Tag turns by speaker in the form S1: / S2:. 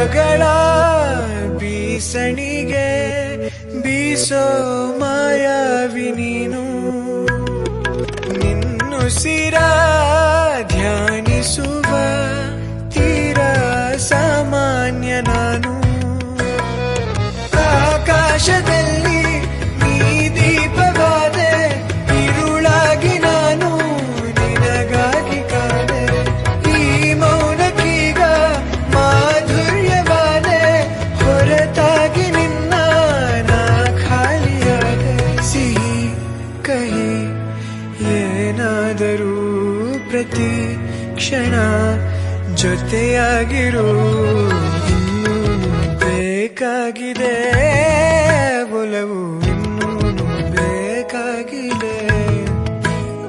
S1: ಮೋಡಗಳ ಬೀಸಣಿಗೆ ಬೀಸೋ ಮಾಯಾವಿ ನೀನು. ನಿನ್ನುಸಿರ ಕಹಿ ಏನಾದರೂ ಪ್ರತಿ ಕ್ಷಣ ಜೊತೆಯಾಗಿರು ಬೇಕಾಗಿದೆ.